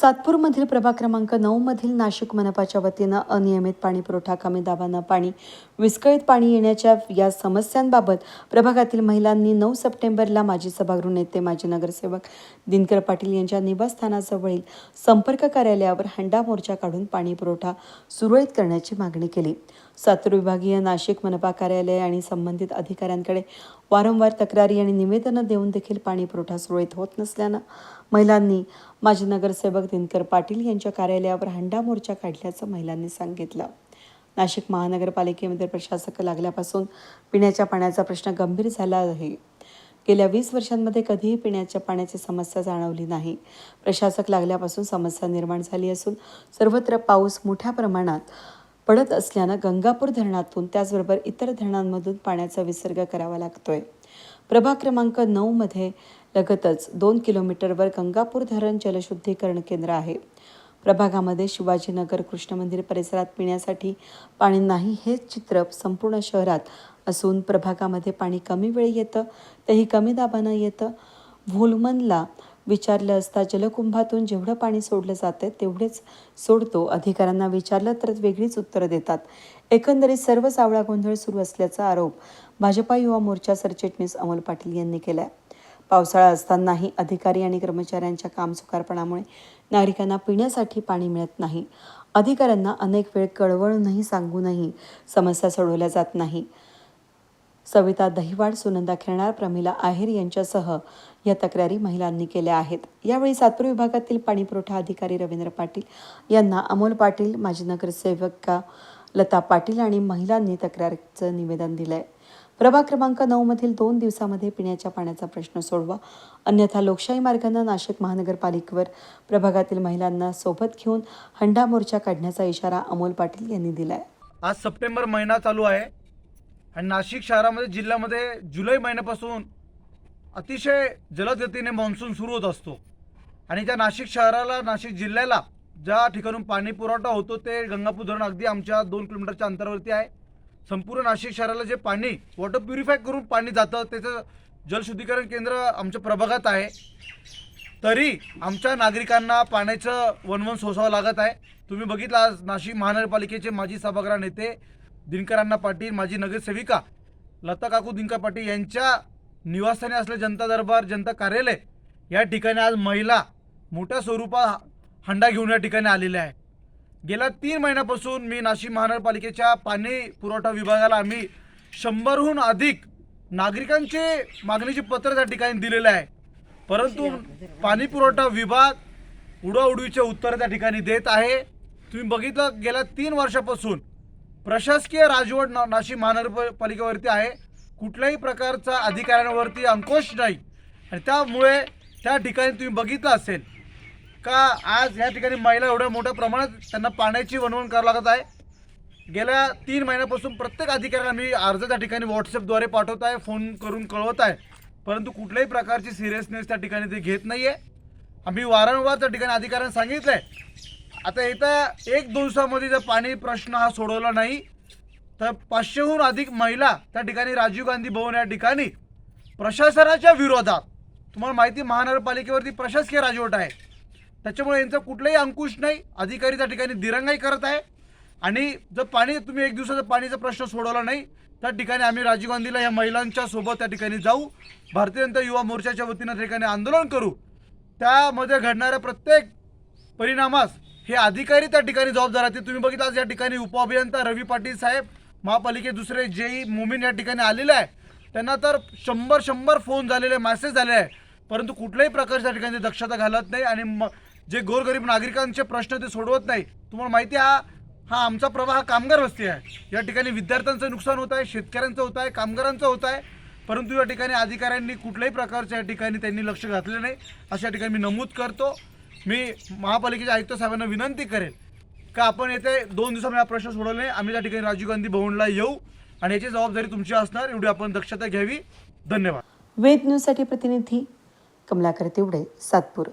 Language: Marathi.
सातपूरमधील प्रभाग क्रमांक नऊ मधील नाशिक मनपाच्या वतीनं अनियमित पाणी पुरवठा कमी दाबानं पाणी विस्कळीत पाणी येण्याच्या या समस्यांबाबत प्रभागातील महिलांनी नऊ सप्टेंबरला माजी सभागृह नेते माजी नगरसेवक दिनकर पाटील यांच्या निवासस्थानाजवळील संपर्क कार्यालयावर हंडा मोर्चा काढून पाणी पुरवठा सुरळीत करण्याची मागणी केली. सातूर विभागीय नाशिक मनपा कार्यालय आणि संबंधित अधिकाऱ्यांकडे वारंवार तक्रारी आणि निवेदनं देऊन देखील पाणी पुरवठा सुरळीत होत नसल्यानं महिलांनी माजी नगरसेवक दिनकर पाटील यांच्या कार्यालयावर हंडा मोर्चा काढल्याचं महिलांनी सांगितलं. नाशिक महानगरपालिकेमध्ये प्रशासक लागल्यापासून पिण्याच्या पाण्याचा प्रश्न गंभीर झाला आहे. गेल्या वीस वर्षांमध्ये कधीही पिण्याच्या पाण्याची समस्या जाणवली नाही. प्रशासक लागल्यापासून समस्या निर्माण झाली असून सर्वत्र पाऊस मोठ्या प्रमाणात पडत असल्यानं गंगापूर धरणातून त्याचबरोबर इतर धरणांमधून पाण्याचा विसर्ग करावा लागतोय. प्रभाग क्रमांक नऊमध्ये लगतच दोन किलोमीटरवर गंगापूर धरण जलशुद्धीकरण केंद्र आहे. प्रभागामध्ये शिवाजीनगर कृष्ण मंदिर परिसरात पिण्यासाठी पाणी नाही हेच चित्र संपूर्ण शहरात असून प्रभागामध्ये पाणी कमी वेळ येतं तेही कमी दाबानं येतं. व्होलमनला विचारलं असता जलकुंभातून जेवढं पाणी सोडलं जातं तेवढेच सोडतो. अधिकाऱ्यांना विचारलं तर वेगळीच उत्तरं देतात. एकंदरीत सर्व सावळा गोंधळ सुरू असल्याचा आरोप भाजपा युवा मोर्चा सरचिटणीस अमोल पाटील यांनी केला पावसाळा असतानाही अधिकारी आणि कर्मचाऱ्यांच्या कामसुकारपणामुळे नागरिकांना पिण्यासाठी पाणी मिळत नाही. अधिकाऱ्यांना अनेक वेळ कळवळूनही सांगूनही समस्या सोडवल्या जात नाही. सविता दहिवाड सुनंदा खेळणार प्रमिला आहेर यांच्यासह या तक्रारी महिलांनी केल्या आहेत. यावेळी सातपूर विभागातील पाणीपुरवठा अधिकारी रवींद्र पाटील यांना अमोल पाटील माजी नगरसेवका लता पाटील आणि महिलांनी तक्रारीचं निवेदन दिलंय. प्रभाग क्रमांक नऊ मधील दोन दिवसामध्ये पिण्याच्या पाण्याचा प्रश्न सोडवा. अन्यथा लोकशाही मार्गानं नाशिक महानगरपालिकेवर प्रभागातील महिलांना सोबत घेऊन हंडा मोर्चा काढण्याचा इशारा अमोल पाटील यांनी दिलाय. आज सप्टेंबर महिना चालू आहे. आणि नाशिक शहरामध्ये जिल्ह्यामध्ये जुलै महिन्यापासून अतिशय जलद गतीने मान्सून सुरू होत असतो. आणि त्या नाशिक शहराला नाशिक जिल्ह्याला ज्या ठिकाणून पाणी पुरवठा होतो ते गंगापूर धरण अगदी आमच्या दोन किलोमीटरच्या अंतरावरती आहे. संपूर्ण नाशिक शहराला जे पाणी वॉटर प्युरिफाय करून पाणी जातं त्याचं जलशुद्धीकरण केंद्र आमच्या प्रभागात आहे. तरी आमच्या नागरिकांना पाण्याचं वनवन सोसावं लागत आहे. तुम्ही बघितलं आज नाशिक महानगरपालिकेचे माजी सभागृह नेते दिनकर अण्णा पाटील माजी नगरसेविका लता काकू दिनकर पाटील यांच्या निवासस्थानी असले जनता दरबार जनता कार्यालय या ठिकाणी आज महिला मोठ्या स्वरूपात हंडा घेऊन या ठिकाणी आलेल्या आहे गेल्या तीन महिन्यापासून मी नाशिक महानगरपालिकेच्या पाणी पुरवठा विभागाला आम्ही शंभरहून अधिक नागरिकांचे मागणीचे पत्र त्या ठिकाणी दिलेले आहे. परंतु पाणी पुरवठा विभाग उडवाउडवीचे उत्तर त्या ठिकाणी देत आहे. तुम्ही बघितलं गेल्या तीन वर्षापासून प्रशासकीय राजवट ना नाशिक महानगरपालिकेवरती आहे. कुठल्याही प्रकारचा अधिकाऱ्यांवरती अंकुश नाही. आणि त्यामुळे त्या ठिकाणी तुम्ही बघितलं असेल का आज या ठिकाणी महिला एवढ्या मोठ्या प्रमाणात त्यांना पाण्याची वणवण करावं लागत आहे. गेल्या तीन महिन्यापासून प्रत्येक अधिकाऱ्याला मी अर्ज त्या ठिकाणी व्हॉट्सअपद्वारे पाठवत आहे फोन करून कळवत आहे. परंतु कुठल्याही प्रकारची सिरियसनेस त्या ठिकाणी ते घेत नाही आहे आम्ही वारंवार त्या ठिकाणी अधिकाऱ्यांना सांगितलं आहे आता येत्या एक दिवसामध्ये जर पाणी प्रश्न हा सोडवला नाही तर पाचशेहून अधिक महिला त्या ठिकाणी राजीव गांधी भवन या ठिकाणी प्रशासनाच्या विरोधात तुम्हाला माहिती महानगरपालिकेवरती प्रशासकीय राजवट आहे. त्याच्यामुळे यांचा कुठलाही अंकुश नाही अधिकारी त्या ठिकाणी दिरंगाई करत आहे. आणि जर पाणी तुम्ही एक दिवसाचा पाणीचा प्रश्न सोडवला नाही त्या ठिकाणी आम्ही राजीव गांधीला या महिलांच्या सोबत त्या ठिकाणी जाऊ भारतीय जनता युवा मोर्चाच्या वतीनं त्या ठिकाणी आंदोलन करू. त्यामध्ये घडणाऱ्या प्रत्येक परिणामास हे अधिकारी त्या ठिकाणी जबाबदार आहेत. तुम्ही बघितलं आज या ठिकाणी उपअभियंता रवी पाटील साहेब महापालिके दुसरे जेई मुमीन या ठिकाणी आलेले आहे त्यांना तर शंभर शंभर फोन झालेले मेसेज झाले आहे परंतु कुठल्याही प्रकारच्या ठिकाणी दक्षता घालत नाही आणि म जे गोरगरीब नागरिकांचे प्रश्न ते सोडवत नाही. तुम्हाला माहिती आहे हा हा आमचा प्रवाह हा कामगार वस्ती आहे. या ठिकाणी विद्यार्थ्यांचं नुकसान होत आहे शेतकऱ्यांचं होत आहे कामगारांचं होत आहे. परंतु या ठिकाणी अधिकाऱ्यांनी कुठल्याही प्रकारच्या या ठिकाणी त्यांनी लक्ष घातलं नाही. अशा ठिकाणी मी नमूद करतो. मी महापालिकेच्या आयुक्त साहेबांना विनंती करेन का आपण येथे दोन दिवसामध्ये हा प्रश्न सोडवला नाही. आम्ही त्या ठिकाणी राजीव गांधी भवनला येऊ आणि याची जबाबदारी तुमची असणार. एवढी आपण दक्षता घ्यावी. धन्यवाद. वेद न्यूजसाठी प्रतिनिधी कमलाकर तेवढे सातपूर.